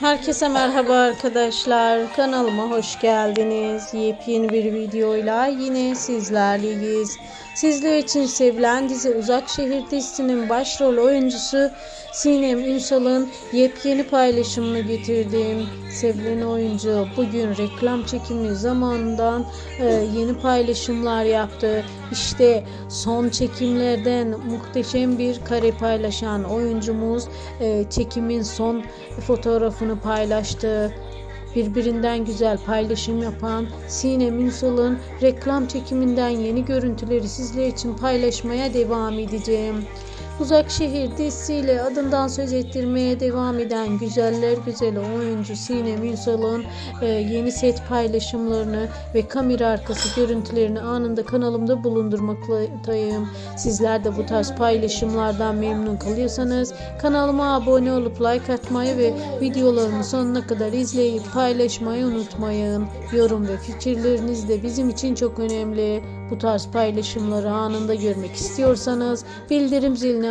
Herkese merhaba arkadaşlar. Kanalıma hoş geldiniz. Yepyeni bir videoyla yine sizlerleyiz. Sizler için sevilen dizi Uzak Şehir dizisinin başrol oyuncusu Sinem Ünsal'ın yepyeni paylaşımını getirdim. Sevilen oyuncu bugün reklam çekimi zamanından e, yeni paylaşımlar yaptı. İşte son çekimlerden muhteşem bir kare paylaşan oyuncumuz e, çekimin son fotoğrafını paylaştı. Birbirinden güzel paylaşım yapan Sinem Ünsal'ın reklam çekiminden yeni görüntüleri sizler için paylaşmaya devam edeceğim. Uzak Şehir dizisiyle adından söz ettirmeye devam eden güzeller güzeli oyuncu Sinem Ünsal'ın e, yeni set paylaşımlarını ve kamera arkası görüntülerini anında kanalımda bulundurmaktayım. Sizler de bu tarz paylaşımlardan memnun kalıyorsanız kanalıma abone olup like atmayı ve videolarımı sonuna kadar izleyip paylaşmayı unutmayın. Yorum ve fikirleriniz de bizim için çok önemli. Bu tarz paylaşımları anında görmek istiyorsanız bildirim zilini